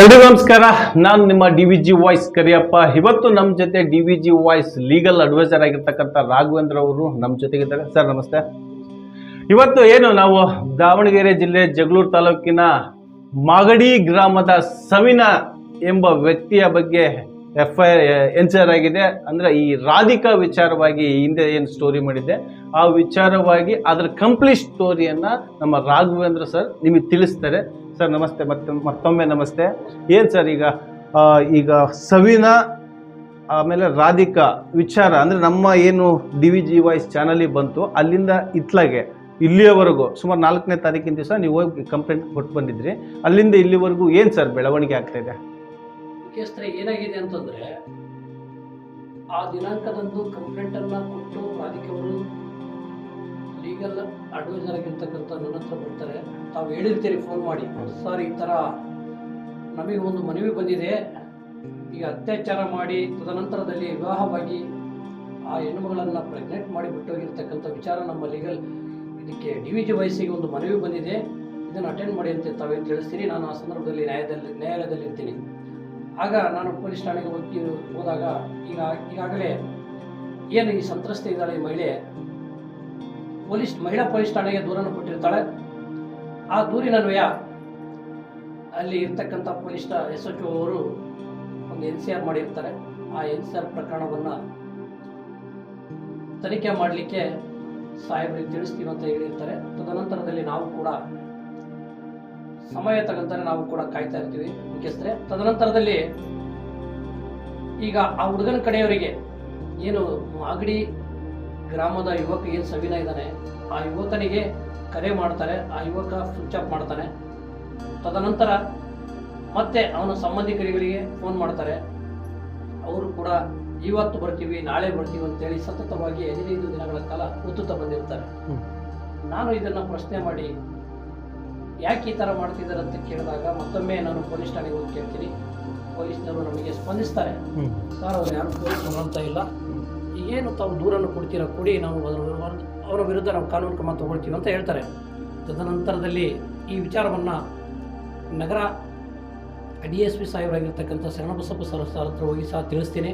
ಎಲ್ರಿಗೂ ನಮಸ್ಕಾರ. ನಾನು ನಿಮ್ಮ D V G voice Kariyappa. ಇವತ್ತು ನಮ್ಮ ಜೊತೆ D V G voice legal advisor ಆಗಿರ್ತಕ್ಕಂಥ ರಾಘವೇಂದ್ರ ಅವರು ನಮ್ಮ ಜೊತೆಗಿದ್ದಾರೆ ಸರ್, ನಮಸ್ತೆ. ಇವತ್ತು ಏನು, ನಾವು ದಾವಣಗೆರೆ ಜಿಲ್ಲೆ ಜಗಳೂರು ತಾಲೂಕಿನ ಮಾಗಡಿ ಗ್ರಾಮದ ಸವಿನ ಎಂಬ ವ್ಯಕ್ತಿಯ ಬಗ್ಗೆ ಎಫ್ ಐ ಎನ್ಸರ್ ಆಗಿದೆ. ಅಂದ್ರೆ ಈ ರಾಧಿಕಾ ವಿಚಾರವಾಗಿ ಹಿಂದೆ ಏನು ಸ್ಟೋರಿ ಮಾಡಿದ್ದೆ, ಆ ವಿಚಾರವಾಗಿ ಅದರ ಕಂಪ್ಲೀಟ್ ಸ್ಟೋರಿಯನ್ನ ನಮ್ಮ ರಾಘವೇಂದ್ರ ಸರ್ ನಿಮಗೆ ತಿಳಿಸ್ತಾರೆ. ಸರ್, ನಮಸ್ತೆ. ಮತ್ತೆ ಮತ್ತೊಮ್ಮೆ ನಮಸ್ತೆ. ಏನು ಸರ್ ಈಗ? ಈಗ ಸವಿನಾ, ಆಮೇಲೆ ರಾಧಿಕಾ ವಿಚಾರ, ಅಂದರೆ ನಮ್ಮ ಏನು ಡಿ ವಿ ಜಿ ವಾಯ್ಸ್ ಚಾನಲಿಗೆ ಬಂತು, ಅಲ್ಲಿಂದ ಇತ್ಲಾಗೆ, ಇಲ್ಲಿಯವರೆಗೂ, ಸುಮಾರು ನಾಲ್ಕನೇ ತಾರೀಕಿನ ದಿವಸ ನೀವು ಹೋಗಿ ಕಂಪ್ಲೇಂಟ್ ಕೊಟ್ಟು ಬಂದಿದ್ರಿ. ಅಲ್ಲಿಂದ ಇಲ್ಲಿವರೆಗೂ ಏನು ಸರ್ ಬೆಳವಣಿಗೆ ಆಗ್ತಾ ಇದೆ? ಏನಾಗಿದೆ ಅಂತಂದ್ರೆ, ಆ ದಿನಾಂಕದಂದು ಕಂಪ್ಲೇಂಟ್ ಅನ್ನ ಕೊಟ್ಟು ರಾಧಿಕವರು ಲೀಗಲ್ ಅಡ್ವೈಸರ್ ಆಗಿರ್ತಕ್ಕಂಥ ನನ್ನ ಹತ್ರ ಬರ್ತಾರೆ. ತಾವು ಹೇಳಿರ್ತೀರಿ ಫೋನ್ ಮಾಡಿ. ಸರ್ ಈ ಥರ ನಮಗೆ ಒಂದು ಮನವಿ ಬಂದಿದೆ. ಈಗ ಅತ್ಯಾಚಾರ ಮಾಡಿ ತದನಂತರದಲ್ಲಿ ವಿವಾಹವಾಗಿ ಆ ಹೆಣ್ಣುಮಗಳನ್ನು ಪ್ರೆಗ್ನೆಂಟ್ ಮಾಡಿ ಬಿಟ್ಟೋಗಿರ್ತಕ್ಕಂಥ ವಿಚಾರ ನಮ್ಮ ಲೀಗಲ್ ಇದಕ್ಕೆ ಡಿ ವಿ ಜಿ ವಯಸ್ಸಿಗೆ ಒಂದು ಮನವಿ ಬಂದಿದೆ. ಇದನ್ನು ಅಟೆಂಡ್ ಮಾಡಿ ಅಂತ ತಾವೇನು ತಿಳಿಸ್ತೀರಿ? ನಾನು ಆ ಸಂದರ್ಭದಲ್ಲಿ ನ್ಯಾಯದಲ್ಲಿ, ನ್ಯಾಯಾಲಯದಲ್ಲಿ ಇರ್ತೀನಿ. ಆಗ ನಾನು ಪೊಲೀಸ್ ಠಾಣೆಗೆ ಹೋಗಿ ಹೋದಾಗ ಈಗ, ಈಗಾಗಲೇ ಏನು ಈ ಸಂತ್ರಸ್ತೆ ಇದ್ದಾಳೆ ಈ ಮಹಿಳೆ? ಪೊಲೀಸ್, ಮಹಿಳಾ ಪೊಲೀಸ್ ಠಾಣೆಗೆ ದೂರನ್ನು ಕೊಟ್ಟಿರ್ತಾಳೆ. ಆ ದೂರಿನನ್ವಯ ಅಲ್ಲಿ ಇರ್ತಕ್ಕಂಥ ಪೊಲೀಸ್ ಎಸ್ ಎಚ್ ಅವರು ಒಂದು ಎನ್ ಸಿ ಆರ್ ಮಾಡಿರ್ತಾರೆ. ಆ ಎನ್ ಸಿ ಆರ್ ಪ್ರಕರಣವನ್ನು ತನಿಖೆ ಮಾಡಲಿಕ್ಕೆ ಸಾಹೇಬರಿಗೆ ತಿಳಿಸ್ತೀವಿ ಅಂತ ಹೇಳಿರ್ತಾರೆ. ತದನಂತರದಲ್ಲಿ ನಾವು ಕೂಡ ಸಮಯ ತಗಂತಾರೆ ನಾವು ಕೂಡ ಕಾಯ್ತಾ ಇರ್ತೀವಿ ಮುಖ್ಯಸ್ಥರೇ. ತದನಂತರದಲ್ಲಿ ಈಗ ಆ ಹುಡುಗನ ಕಡೆಯವರಿಗೆ ಏನು ಮಾಗಡಿ ಗ್ರಾಮದ ಯುವಕ ಏನು ಸವಿನ ಇದ್ದಾನೆ ಆ ಯುವಕನಿಗೆ ಕರೆ ಮಾಡ್ತಾರೆ ಆ ಯುವಕ ಸ್ವಿಚ್ ಆಫ್ ಮಾಡ್ತಾನೆ. ತದನಂತರ ಮತ್ತೆ ಅವನ ಸಂಬಂಧಿಕರಿಗೆ ಫೋನ್ ಮಾಡ್ತಾರೆ. ಅವರು ಕೂಡ ಇವತ್ತು ಬರ್ತೀವಿ ನಾಳೆ ಬರ್ತೀವಿ ಅಂತೇಳಿ ಸತತವಾಗಿ ಹದಿನೈದು ದಿನಗಳ ಕಾಲ ಉತ್ತುತ್ತಾ ಬಂದಿರ್ತಾರೆ. ನಾನು ಇದನ್ನು ಪ್ರಶ್ನೆ ಮಾಡಿ ಯಾಕೆ ಈ ಥರ ಮಾಡ್ತಿದ್ದಾರೆ ಅಂತ ಕೇಳಿದಾಗ ಮತ್ತೊಮ್ಮೆ ನಾನು ಪೊಲೀಸ್ ಠಾಣೆಗೆ ಹೋಗಿ ಕೇಳ್ತೀನಿ. ಪೊಲೀಸ್ನವರು ನಮಗೆ ಸ್ಪಂದಿಸ್ತಾರೆ. ಸರ್ ಅವ್ರು ಯಾರು ಪೊಲೀಸ್ ಅಂತ ಇಲ್ಲ. ಈಗೇನು ತಾವು ದೂರನ್ನು ಕೊಡ್ತೀರಾ? ಕೊಡಿ, ನಾವು ಅದರ ಅವರ ವಿರುದ್ಧ ನಾವು ಕಾನೂನು ಕ್ರಮ ತಗೊಳ್ತೀವಿ ಅಂತ ಹೇಳ್ತಾರೆ. ತದನಂತರದಲ್ಲಿ ಈ ವಿಚಾರವನ್ನು ನಗರ ಡಿ ಎಸ್ ಪಿ ಸಾಹೇಬರಾಗಿರ್ತಕ್ಕಂಥ ಶರಣಬಸಪ್ಪ ಸರ್ ಹತ್ರ ಹೋಗಿ ಸಹ ತಿಳಿಸ್ತೀನಿ.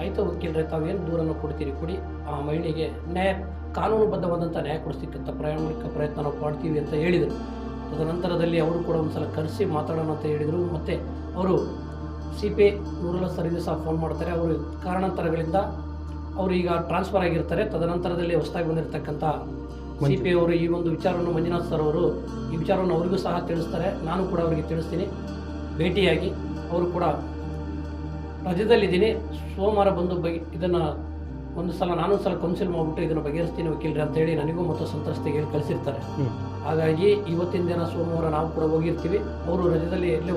ಆಯಿತು ವಕೀಲರೆ, ತಾವೇನು ದೂರನ್ನು ಕೊಡ್ತೀರಿ? ಕೊಡಿ. ಆ ಮಹಿಳೆಗೆ ನ್ಯಾಯ, ಕಾನೂನುಬದ್ಧವಾದಂಥ ನ್ಯಾಯ ಕೊಡಿಸ್ತಕ್ಕಂಥ ಪ್ರಾಮಾಣಿಕ ಪ್ರಯತ್ನ ನಾವು ಮಾಡ್ತೀವಿ ಅಂತ ಹೇಳಿದರು. ತದನಂತರದಲ್ಲಿ ಅವರು ಕೂಡ ಒಂದು ಸಲ ಕರೆಸಿ ಮಾತಾಡೋಣ ಅಂತ ಹೇಳಿದರು. ಮತ್ತು ಅವರು ಸಿ ಪಿ ನೂರಲ್ಲ ಸರಿಗೆ ಸಹ ಫೋನ್ ಮಾಡ್ತಾರೆ. ಅವರು ಕಾರಣಾಂತರಗಳಿಂದ ಅವರು ಈಗ ಟ್ರಾನ್ಸ್ಫರ್ ಆಗಿರ್ತಾರೆ. ತದನಂತರದಲ್ಲಿ ಹೊಸದಾಗಿ ಬಂದಿರತಕ್ಕಂಥ ಸಿ ಪಿ ಅವರು ಈ ಒಂದು ವಿಚಾರವನ್ನು ಮಂಜುನಾಥ್ ಸರ್ ಅವರು ಈ ವಿಚಾರವನ್ನು ಅವರಿಗೂ ಸಹ ತಿಳಿಸ್ತಾರೆ. ನಾನು ಕೂಡ ಅವರಿಗೆ ತಿಳಿಸ್ತೀನಿ. ಭೇಟಿಯಾಗಿ ಅವರು ಕೂಡ ರಜದಲ್ಲಿದ್ದೀನಿ. ಸೋಮವಾರ ಬಂದು ಬಗೆ ಇದನ್ನು ಒಂದು ಸಲ ನಾನು ಸಲ ಕೌನ್ಸಿಲ್ ಮಾಡಿಬಿಟ್ಟು ಇದನ್ನು ಬಗೆಹರಿಸ್ತೀನಿ ವಕೀಲರೆ ಅಂತೇಳಿ ನನಗೂ ಮತ್ತು ಸಂತ್ರಸ್ತೆಗೆ ಹೇಳಿ ಕಳಿಸಿರ್ತಾರೆ. ಹಾಗಾಗಿ ಇವತ್ತಿನ ದಿನ ಸೋಮವಾರ ನಾವು ಕೂಡ ಹೋಗಿರ್ತೀವಿ. ಅವರು ರಜದಲ್ಲಿ ಎಲ್ಲೂ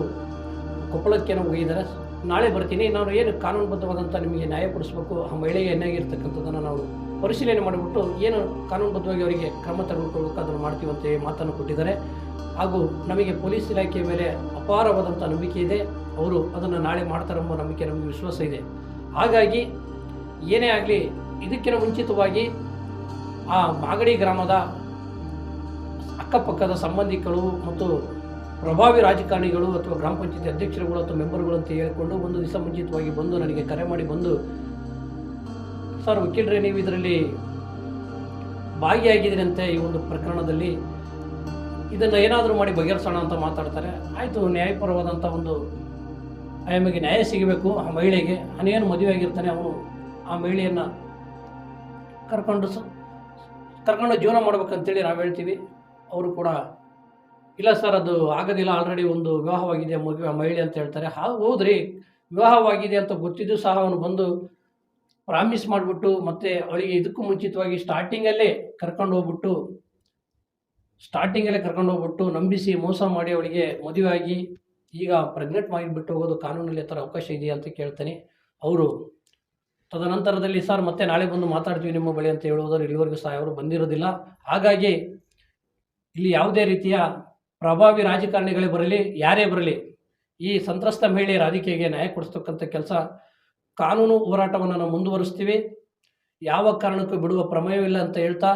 ಕೊಪ್ಪಳಕ್ಕೇನೋ ಹೋಗಿದ್ದಾರೆ. ನಾಳೆ ಬರ್ತೀನಿ, ನಾನು ಏನು ಕಾನೂನುಬದ್ಧವಾದಂಥ ನಿಮಗೆ ನ್ಯಾಯ ಕೊಡಿಸ್ಬೇಕು, ಆ ಮಹಿಳೆಗೆ ಏನಾಗಿರ್ತಕ್ಕಂಥದ್ದನ್ನು ನಾವು ಪರಿಶೀಲನೆ ಮಾಡಿಬಿಟ್ಟು ಏನು ಕಾನೂನುಬದ್ಧವಾಗಿ ಅವರಿಗೆ ಕ್ರಮ ತೆಗೆದುಕೊಳ್ಬೇಕು ಅದನ್ನು ಮಾಡ್ತೀವಿ ಮಾತನ್ನು ಕೊಟ್ಟಿದ್ದಾರೆ. ಹಾಗೂ ನಮಗೆ ಪೊಲೀಸ್ ಇಲಾಖೆಯ ಮೇಲೆ ಅಪಾರವಾದಂಥ ನಂಬಿಕೆ ಇದೆ. ಅವರು ಅದನ್ನು ನಾಳೆ ಮಾಡ್ತಾರೆಂಬ ನಂಬಿಕೆ ನಮಗೆ ವಿಶ್ವಾಸ ಇದೆ. ಹಾಗಾಗಿ ಏನೇ ಆಗಲಿ ಇದಕ್ಕಿಂತ ಮುಂಚಿತವಾಗಿ ಆ ಮಾಗಡಿ ಗ್ರಾಮದ ಅಕ್ಕಪಕ್ಕದ ಸಂಬಂಧಿಕರು ಮತ್ತು ಪ್ರಭಾವಿ ರಾಜಕಾರಣಿಗಳು ಅಥವಾ ಗ್ರಾಮ ಪಂಚಾಯತಿ ಅಧ್ಯಕ್ಷರುಗಳು ಅಥವಾ ಮೆಂಬರ್ಗಳು ಅಂತ ಹೇಳಿಕೊಂಡು ಒಂದು ದಿವಸ ಮುಂಚಿತವಾಗಿ ಬಂದು ನನಗೆ ಕರೆ ಮಾಡಿ ಬಂದು, ಸರ್, ವಕೀಲರೇ, ನೀವು ಇದರಲ್ಲಿ ಭಾಗಿಯಾಗಿದ್ದೀರಂತೆ ಈ ಒಂದು ಪ್ರಕರಣದಲ್ಲಿ. ಇದನ್ನು ಏನಾದರೂ ಮಾಡಿ ಬಗೆಹರಿಸೋಣ ಅಂತ ಮಾತಾಡ್ತಾರೆ. ಆಯಿತು ನ್ಯಾಯಪರವಾದಂಥ ಒಂದು ಆಯಮಿಗೆ ನ್ಯಾಯ ಸಿಗಬೇಕು ಆ ಮಹಿಳೆಗೆ. ಅನೇನು ಮದುವೆ ಆಗಿರ್ತಾನೆ ಅವನು. ಆ ಮಹಿಳೆಯನ್ನು ಕರ್ಕೊಂಡು ಸ, ಕರ್ಕೊಂಡು ಜೀವನ ಮಾಡ್ಬೇಕಂತೇಳಿ ನಾವು ಹೇಳ್ತೀವಿ. ಅವರು ಕೂಡ ಇಲ್ಲ ಸರ್, ಅದು ಆಗೋದಿಲ್ಲ ಆಲ್ರೆಡಿ ಒಂದು ವಿವಾಹವಾಗಿದೆ ಮದುವೆ ಮಹಿಳೆ ಅಂತ ಹೇಳ್ತಾರೆ. ಹಾ, ಹೌದ್ರಿ. ವಿವಾಹವಾಗಿದೆ ಅಂತ ಗೊತ್ತಿದ್ದು ಸಹ ಅವನು ಬಂದು ಪ್ರಾಮಿಸ್ ಮಾಡಿಬಿಟ್ಟು ಮತ್ತೆ ಅವಳಿಗೆ ಇದಕ್ಕೂ ಮುಂಚಿತವಾಗಿ ಸ್ಟಾರ್ಟಿಂಗಲ್ಲೇ ಕರ್ಕೊಂಡು ಹೋಗ್ಬಿಟ್ಟು ಸ್ಟಾರ್ಟಿಂಗಲ್ಲೇ ಕರ್ಕೊಂಡು ಹೋಗ್ಬಿಟ್ಟು ನಂಬಿಸಿ ಮೋಸ ಮಾಡಿ ಅವಳಿಗೆ ಮದುವೆಯಾಗಿ ಈಗ ಪ್ರೆಗ್ನೆಂಟ್ ಮಾಡಿಬಿಟ್ಟು ಹೋಗೋದು ಕಾನೂನಲ್ಲಿ ಥರ ಅವಕಾಶ ಇದೆಯಾ ಅಂತ ಕೇಳ್ತಾನೆ. ಅವರು, ತದನಂತರದಲ್ಲಿ ಸರ್ ಮತ್ತೆ ನಾಳೆ ಬಂದು ಮಾತಾಡ್ತೀವಿ ನಿಮ್ಮ ಬಳಿ ಅಂತ ಹೇಳುವುದರ ಇಲ್ಲಿವರೆಗೂ ಸಹ ಅವರು ಬಂದಿರೋದಿಲ್ಲ. ಹಾಗಾಗಿ ಇಲ್ಲಿ ಯಾವುದೇ ರೀತಿಯ ಪ್ರಭಾವಿ ರಾಜಕಾರಣಿಗಳೇ ಬರಲಿ, ಯಾರೇ ಬರಲಿ, ಈ ಸಂತ್ರಸ್ತ ಮಹಿಳೆ ರಾಧಿಕೆಗೆ ನ್ಯಾಯ ಕೊಡಿಸ್ತಕ್ಕಂಥ ಕೆಲಸ, ಕಾನೂನು ಹೋರಾಟವನ್ನು ನಾವು ಮುಂದುವರಿಸ್ತೀವಿ. ಯಾವ ಕಾರಣಕ್ಕೂ ಬಿಡುವ ಪ್ರಮೇಯವಿಲ್ಲ ಅಂತ ಹೇಳ್ತಾ,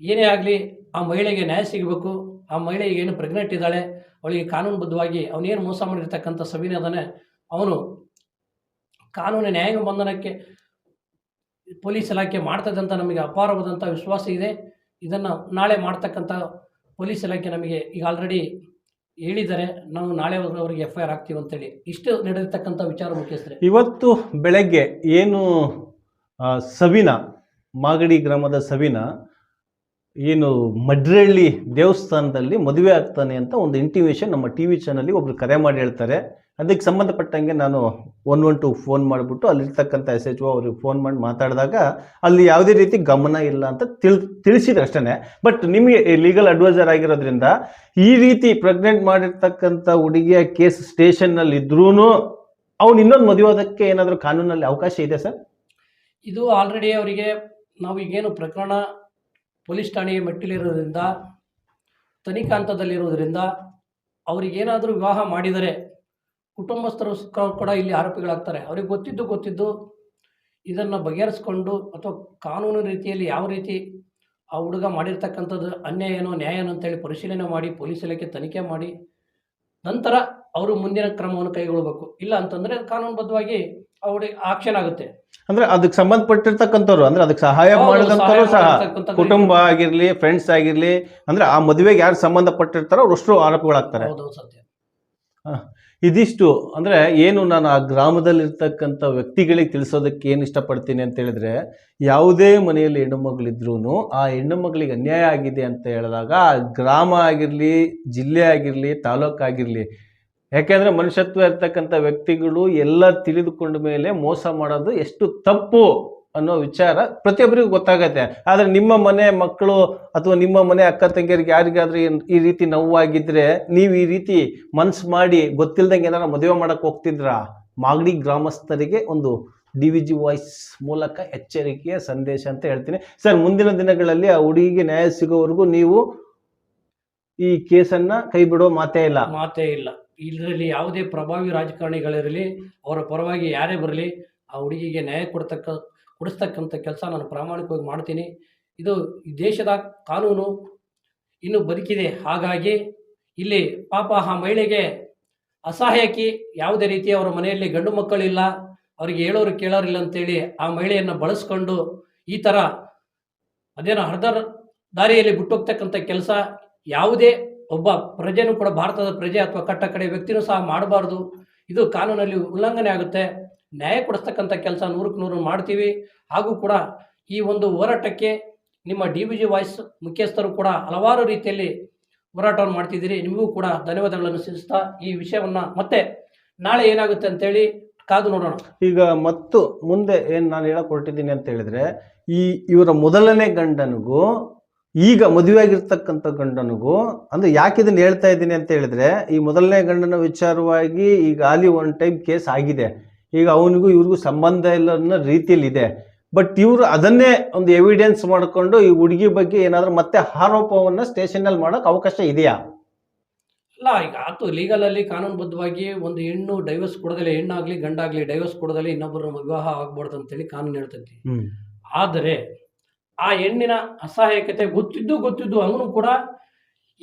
ಏನೇ ಆಗಲಿ ಆ ಮಹಿಳೆಗೆ ನ್ಯಾಯ ಸಿಗಬೇಕು, ಆ ಮಹಿಳೆಗೆ ಏನು ಪ್ರೆಗ್ನೆಂಟ್ ಇದ್ದಾಳೆ, ಅವಳಿಗೆ ಕಾನೂನುಬದ್ಧವಾಗಿ ಅವನೇನು ಮೋಸ ಮಾಡಿರ್ತಕ್ಕಂಥ ಸವಿನ ಅವನು ಕಾನೂನು ನ್ಯಾಯಾಂಗ ಬಂಧನಕ್ಕೆ ಪೊಲೀಸ್ ಇಲಾಖೆ ಮಾಡ್ತದೆ ಅಂತ ನಮಗೆ ಅಪಾರವಾದಂಥ ವಿಶ್ವಾಸ ಇದೆ. ಇದನ್ನು ನಾಳೆ ಮಾಡ್ತಕ್ಕಂಥ ಪೊಲೀಸ್ ಇಲಾಖೆ ನಮಗೆ ಈಗ ಆಲ್ರೆಡಿ ಹೇಳಿದ್ದಾರೆ ನಾವು ನಾಳೆ ಅವರಿಗೆ ಎಫ್ ಐ ಆರ್ ಹಾಕ್ತೀವಿ ಅಂತೇಳಿ. ಇಷ್ಟು ನಡೆದಿರ್ತಕ್ಕಂಥ ವಿಚಾರ ಮುಖ್ಯಸ್ಥರೇ. ಇವತ್ತು ಬೆಳಗ್ಗೆ ಏನು ಸವಿನ, ಮಾಗಡಿ ಗ್ರಾಮದ ಸವಿನ ಏನು ಮಡ್ರಳ್ಳಿ ದೇವಸ್ಥಾನದಲ್ಲಿ ಮದುವೆ ಆಗ್ತಾನೆ ಅಂತ ಒಂದು ಇಂಟಿಮೇಷನ್ ನಮ್ಮ ಟಿ ವಿ ಚಾನಲ್ಲಿ ಒಬ್ರು ಕರೆ ಮಾಡಿ ಹೇಳ್ತಾರೆ. ಅದಕ್ಕೆ ಸಂಬಂಧಪಟ್ಟಂಗೆ ನಾನು ಒನ್ ಒನ್ ಟು ಫೋನ್ ಮಾಡಿಬಿಟ್ಟು ಅಲ್ಲಿರ್ತಕ್ಕಂಥ ಎಸ್ ಎಚ್ ಒ ಅವ್ರಿಗೆ ಫೋನ್ ಮಾಡಿ ಮಾತಾಡಿದಾಗ ಅಲ್ಲಿ ಯಾವುದೇ ರೀತಿ ಗಮನ ಇಲ್ಲ ಅಂತ ತಿಳ್, ತಿಳಿಸಿದ್ರು ಅಷ್ಟೇ ಬಟ್ ನಿಮಗೆ ಲೀಗಲ್ ಅಡ್ವೈಸರ್ ಆಗಿರೋದ್ರಿಂದ ಈ ರೀತಿ ಪ್ರೆಗ್ನೆಂಟ್ ಮಾಡಿರ್ತಕ್ಕಂಥ ಹುಡುಗಿಯ ಕೇಸ್ ಸ್ಟೇಷನ್ನಲ್ಲಿ ಇದ್ರೂ ಅವ್ನು ಇನ್ನೊಂದು ಮದುವೆಯೋದಕ್ಕೆ ಏನಾದರೂ ಕಾನೂನಲ್ಲಿ ಅವಕಾಶ ಇದೆ ಸರ್? ಇದು ಆಲ್ರೆಡಿ ಅವರಿಗೆ ನಾವು ಈಗೇನು ಪ್ರಕರಣ ಪೊಲೀಸ್ ಠಾಣೆಯ ಮೆಟ್ಟಿಲಿರೋದ್ರಿಂದ ತನಿಖಾ ಹಂತದಲ್ಲಿರೋದ್ರಿಂದ ಅವರಿಗೇನಾದರೂ ವಿವಾಹ ಮಾಡಿದರೆ ಕುಟುಂಬಸ್ಥರು ಕೂಡ ಇಲ್ಲಿ ಆರೋಪಿಗಳಾಗ್ತಾರೆ. ಅವ್ರಿಗೆ ಗೊತ್ತಿದ್ದು ಗೊತ್ತಿದ್ದು ಇದನ್ನು ಬಗೆಹರಿಸ್ಕೊಂಡು ಅಥವಾ ಕಾನೂನು ರೀತಿಯಲ್ಲಿ ಯಾವ ರೀತಿ ಆ ಹುಡುಗ ಮಾಡಿರ್ತಕ್ಕಂಥದ್ದು ಅನ್ಯಾಯ ಏನೋ ನ್ಯಾಯ ಏನೋ ಅಂತೇಳಿ ಪರಿಶೀಲನೆ ಮಾಡಿ, ಪೊಲೀಸ್ ಇಲಾಖೆ ತನಿಖೆ ಮಾಡಿ, ನಂತರ ಅವರು ಮುಂದಿನ ಕ್ರಮವನ್ನು ಕೈಗೊಳ್ಳಬೇಕು ಇಲ್ಲ ಅಂತಂದರೆ ಕಾನೂನುಬದ್ಧವಾಗಿ ಹುಡುಗಿ ಆಕ್ಷನ್ ಆಗುತ್ತೆ. ಅಂದ್ರೆ ಅದಕ್ಕೆ ಸಂಬಂಧಪಟ್ಟಿರ್ತಕ್ಕಂಥವ್ರು ಅಂದ್ರೆ ಅದಕ್ಕೆ ಸಹಾಯ ಮಾಡಿದಂಥವ್ರು ಸಹ ಕುಟುಂಬ ಆಗಿರ್ಲಿ ಫ್ರೆಂಡ್ಸ್ ಆಗಿರ್ಲಿ ಅಂದ್ರೆ ಆ ಮದುವೆಗೆ ಯಾರು ಸಂಬಂಧಪಟ್ಟಿರ್ತಾರೋ ಅಷ್ಟು ಆರೋಪಗಳಾಗ್ತಾರೆ. ಇದಿಷ್ಟು ಅಂದ್ರೆ ಏನು ನಾನು ಆ ಗ್ರಾಮದಲ್ಲಿರ್ತಕ್ಕಂಥ ವ್ಯಕ್ತಿಗಳಿಗೆ ತಿಳಿಸೋದಕ್ಕೆ ಏನು ಇಷ್ಟಪಡ್ತೀನಿ ಅಂತ ಹೇಳಿದ್ರೆ ಯಾವುದೇ ಮನೆಯಲ್ಲಿ ಹೆಣ್ಣು ಮಗಳಿದ್ರೂ ಆ ಹೆಣ್ಣು ಮಗಳಿಗೆ ಅನ್ಯಾಯ ಆಗಿದೆ ಅಂತ ಹೇಳಿದಾಗ ಆ ಗ್ರಾಮ ಆಗಿರಲಿ ಜಿಲ್ಲೆ ಆಗಿರಲಿ ತಾಲೂಕ್ ಆಗಿರಲಿ ಯಾಕೆಂದ್ರೆ ಮನುಷ್ಯತ್ವ ಇರ್ತಕ್ಕಂಥ ವ್ಯಕ್ತಿಗಳು ಎಲ್ಲ ತಿಳಿದುಕೊಂಡ ಮೇಲೆ ಮೋಸ ಮಾಡೋದು ಎಷ್ಟು ತಪ್ಪು ಅನ್ನೋ ವಿಚಾರ ಪ್ರತಿಯೊಬ್ಬರಿಗೂ ಗೊತ್ತಾಗತ್ತೆ. ಆದರೆ ನಿಮ್ಮ ಮನೆ ಮಕ್ಕಳು ಅಥವಾ ನಿಮ್ಮ ಮನೆ ಅಕ್ಕ ತಂಗಿಯರಿಗೆ ಯಾರಿಗಾದ್ರೂ ಈ ರೀತಿ ನೋವಾಗಿದ್ರೆ ನೀವು ಈ ರೀತಿ ಮನ್ಸು ಮಾಡಿ ಗೊತ್ತಿಲ್ದಂಗೆ ಏನಾರ ಮದುವೆ ಮಾಡಕ್ಕೆ ಹೋಗ್ತಿದ್ರಾ? ಮಾಗಡಿ ಗ್ರಾಮಸ್ಥರಿಗೆ ಒಂದು ಡಿ ವಿ ಜಿ ವಾಯ್ಸ್ ಮೂಲಕ ಎಚ್ಚರಿಕೆಯ ಸಂದೇಶ ಅಂತ ಹೇಳ್ತೀನಿ. ಸರ್, ಮುಂದಿನ ದಿನಗಳಲ್ಲಿ ಆ ಹುಡುಗಿಗೆ ನ್ಯಾಯ ಸಿಗೋವರೆಗೂ ನೀವು ಈ ಕೇಸನ್ನ ಕೈ ಬಿಡೋ ಮಾತೇ ಇಲ್ಲ. ಮಾತೇ ಇಲ್ಲ. ಇದರಲ್ಲಿ ಯಾವುದೇ ಪ್ರಭಾವಿ ರಾಜಕಾರಣಿಗಳಿರಲಿ, ಅವರ ಪರವಾಗಿ ಯಾರೇ ಬರಲಿ, ಆ ಹುಡುಗಿಗೆ ನ್ಯಾಯ ಕೊಡ್ತಕ್ಕ, ಕೊಡಿಸ್ತಕ್ಕಂಥ ಕೆಲಸ ನಾನು ಪ್ರಾಮಾಣಿಕವಾಗಿ ಮಾಡ್ತೀನಿ. ಇದು ದೇಶದ ಕಾನೂನು ಇನ್ನು ಬದುಕಿದೆ. ಹಾಗಾಗಿ ಇಲ್ಲಿ ಪಾಪ ಆ ಮಹಿಳೆಗೆ ಅಸಹಾಯಕಿ ಯಾವುದೇ ರೀತಿ ಅವರ ಮನೆಯಲ್ಲಿ ಗಂಡು ಮಕ್ಕಳಿಲ್ಲ, ಅವರಿಗೆ ಹೇಳೋರು ಕೇಳೋರಿಲ್ಲ ಅಂತೇಳಿ ಆ ಮಹಿಳೆಯನ್ನು ಬಳಸ್ಕೊಂಡು ಈ ಥರ ಅದೇನೋ ಅರ್ಧ ದಾರಿಯಲ್ಲಿ ಬಿಟ್ಟೋಗ್ತಕ್ಕಂಥ ಕೆಲಸ ಯಾವುದೇ ಒಬ್ಬ ಪ್ರಜೆನೂ ಕೂಡ ಭಾರತದ ಪ್ರಜೆ ಅಥವಾ ಕಟ್ಟ ಕಡೆ ವ್ಯಕ್ತಿನೂ ಸಹ ಮಾಡಬಾರ್ದು. ಇದು ಕಾನೂನಲ್ಲಿ ಉಲ್ಲಂಘನೆ ಆಗುತ್ತೆ. ನ್ಯಾಯ ಕೊಡಿಸ್ತಕ್ಕಂಥ ಕೆಲಸ ನೂರಕ್ಕೆ ನೂರು ಮಾಡ್ತೀವಿ. ಹಾಗೂ ಕೂಡ ಈ ಒಂದು ಹೋರಾಟಕ್ಕೆ ನಿಮ್ಮ ಡಿ ಬಿ ಜಿ ವಾಯ್ಸ್ ಮುಖ್ಯಸ್ಥರು ಕೂಡ ಹಲವಾರು ರೀತಿಯಲ್ಲಿ ಹೋರಾಟವನ್ನು ಮಾಡ್ತಿದ್ದೀರಿ. ನಿಮಗೂ ಕೂಡ ಧನ್ಯವಾದಗಳನ್ನು ಸಲ್ಲಿಸ್ತಾ ಈ ವಿಷಯವನ್ನು ಮತ್ತೆ ನಾಳೆ ಏನಾಗುತ್ತೆ ಅಂತೇಳಿ ಕಾದು ನೋಡೋಣ. ಈಗ ಮತ್ತು ಮುಂದೆ ಏನು ನಾನು ಹೇಳಕ್ ಹೊರಟಿದ್ದೀನಿ ಅಂತ ಹೇಳಿದ್ರೆ ಈ ಇವರ ಮೊದಲನೇ ಗಂಡನಿಗೂ ಈಗ ಮದುವೆ ಆಗಿರ್ತಕ್ಕಂಥ ಗಂಡನಿಗೂ ಅಂದ್ರೆ ಯಾಕೆ ಇದನ್ನ ಹೇಳ್ತಾ ಇದ್ದೀನಿ ಅಂತ ಹೇಳಿದ್ರೆ ಈ ಮೊದಲನೇ ಗಂಡನ ವಿಚಾರವಾಗಿ ಈಗ ಅಲ್ಲಿ ಒನ್ ಟೈಮ್ ಕೇಸ್ ಆಗಿದೆ. ಈಗ ಅವನಿಗೂ ಇವ್ರಿಗೂ ಸಂಬಂಧ ಇಲ್ಲ ಅನ್ನೋ ರೀತಿಯಲ್ಲಿ ಇದೆ. ಬಟ್ ಇವರು ಅದನ್ನೇ ಒಂದು ಎವಿಡೆನ್ಸ್ ಮಾಡಿಕೊಂಡು ಈ ಹುಡುಗಿ ಬಗ್ಗೆ ಏನಾದರೂ ಮತ್ತೆ ಆರೋಪವನ್ನ ಸ್ಟೇಷನಲ್ಲಿ ಮಾಡೋಕೆ ಅವಕಾಶ ಇದೆಯಾ? ಅಲ್ಲ ಈಗ ಆತು ಲೀಗಲಲ್ಲಿ ಕಾನೂನುಬದ್ಧವಾಗಿ ಒಂದು ಹೆಣ್ಣು ಡೈವರ್ಸ್ ಕೊಡದಲೆ ಹೆಣ್ಣಾಗ್ಲಿ ಗಂಡಾಗ್ಲಿ ಡೈವರ್ಸ್ ಕೊಡದಲೆ ಇನ್ನೊಬ್ಬರ ವಿವಾಹ ಆಗ್ಬಾರ್ದು ಅಂತೇಳಿ ಕಾನೂನು ಹೇಳ್ತೈತಿ. ಆದರೆ ಆ ಹೆಣ್ಣಿನ ಅಸಹಾಯಕತೆ ಗೊತ್ತಿದ್ದು ಗೊತ್ತಿದ್ದು ಅವನು ಕೂಡ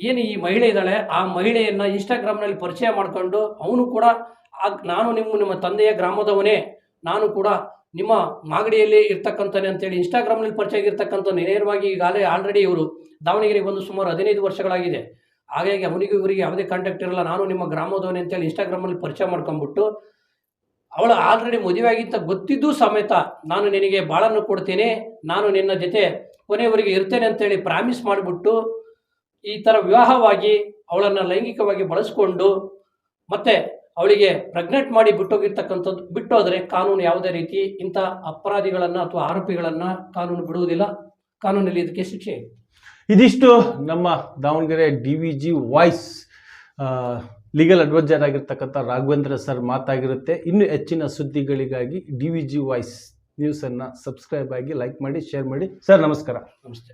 ಏನು ಈ ಮಹಿಳೆ ಇದ್ದಾಳೆ, ಆ ಮಹಿಳೆಯನ್ನ ಇನ್ಸ್ಟಾಗ್ರಾಮ್ನಲ್ಲಿ ಪರಿಚಯ ಮಾಡ್ಕೊಂಡು ಅವನು ಕೂಡ ನಾನು ನಿಮ್ಮ ನಿಮ್ಮ ತಂದೆಯ ಗ್ರಾಮದವನೇ, ನಾನು ಕೂಡ ನಿಮ್ಮ ಮಾಗಡಿಯಲ್ಲಿ ಹೇಳಿ ಅಂತೇಳಿ ಇನ್ಸ್ಟಾಗ್ರಾಮ್ನಲ್ಲಿ ಪರಿಚಯ ಆಗಿರ್ತಕ್ಕಂಥ ನೇರವಾಗಿ ಈಗಾಗಲೇ ಆಲ್ರೆಡಿ ಇವರು ದಾವಣಗೆರೆಗೆ ಬಂದು ಸುಮಾರು ಹದಿನೈದು ವರ್ಷಗಳಾಗಿದೆ. ಹಾಗಾಗಿ ಅವನಿಗೂ ಇವರಿಗೆ ಯಾವುದೇ ಕಾಂಟ್ಯಾಕ್ಟ್ ಇರಲ್ಲ, ನಾನು ನಿಮ್ಮ ಗ್ರಾಮದವನೇ ಅಂತೇಳಿ ಇನ್ಸ್ಟಾಗ್ರಾಮಲ್ಲಿ ಪರಿಚಯ ಮಾಡ್ಕೊಂಡ್ಬಿಟ್ಟು ಅವಳು ಆಲ್ರೆಡಿ ಮದುವೆ ಆಗಿಂತ ಗೊತ್ತಿದ್ದು ಸಮೇತ ನಾನು ನಿನಗೆ ಬಾಳನ್ನು ಕೊಡ್ತೇನೆ, ನಾನು ನಿನ್ನ ಜೊತೆ ಕೊನೆಯವರೆಗೆ ಇರ್ತೇನೆ ಅಂತೇಳಿ ಪ್ರಾಮಿಸ್ ಮಾಡಿಬಿಟ್ಟು ಈ ಥರ ವಿವಾಹವಾಗಿ ಅವಳನ್ನು ಲೈಂಗಿಕವಾಗಿ ಬಳಸ್ಕೊಂಡು ಮತ್ತೆ ಅವಳಿಗೆ ಪ್ರೆಗ್ನೆಂಟ್ ಮಾಡಿ ಬಿಟ್ಟೋಗಿರ್ತಕ್ಕಂಥದ್ದು, ಬಿಟ್ಟೋದ್ರೆ ಕಾನೂನು ಯಾವುದೇ ರೀತಿ ಇಂಥ ಅಪರಾಧಿಗಳನ್ನು ಅಥವಾ ಆರೋಪಿಗಳನ್ನು ಕಾನೂನು ಬಿಡುವುದಿಲ್ಲ. ಕಾನೂನಲ್ಲಿ ಇದಕ್ಕೆ ಶಿಕ್ಷೆ ಇದಿಷ್ಟು ನಮ್ಮ Davanagere D V G voice legal advisor ಆಗಿರ್ತಕ್ಕಂಥ ರಾಘವೇಂದ್ರ ಸರ್ ಮಾತಾಗಿರುತ್ತೆ. ಇನ್ನು ಹೆಚ್ಚಿನ ಸುದ್ದಿಗಳಿಗಾಗಿ ಡಿ ವಿ ಜಿ ವಾಯ್ಸ್ ನ್ಯೂಸನ್ನು ಸಬ್ಸ್ಕ್ರೈಬ್ ಆಗಿ ಲೈಕ್ ಮಾಡಿ ಶೇರ್ ಮಾಡಿ. ಸರ್, ನಮಸ್ಕಾರ. ನಮಸ್ತೆ.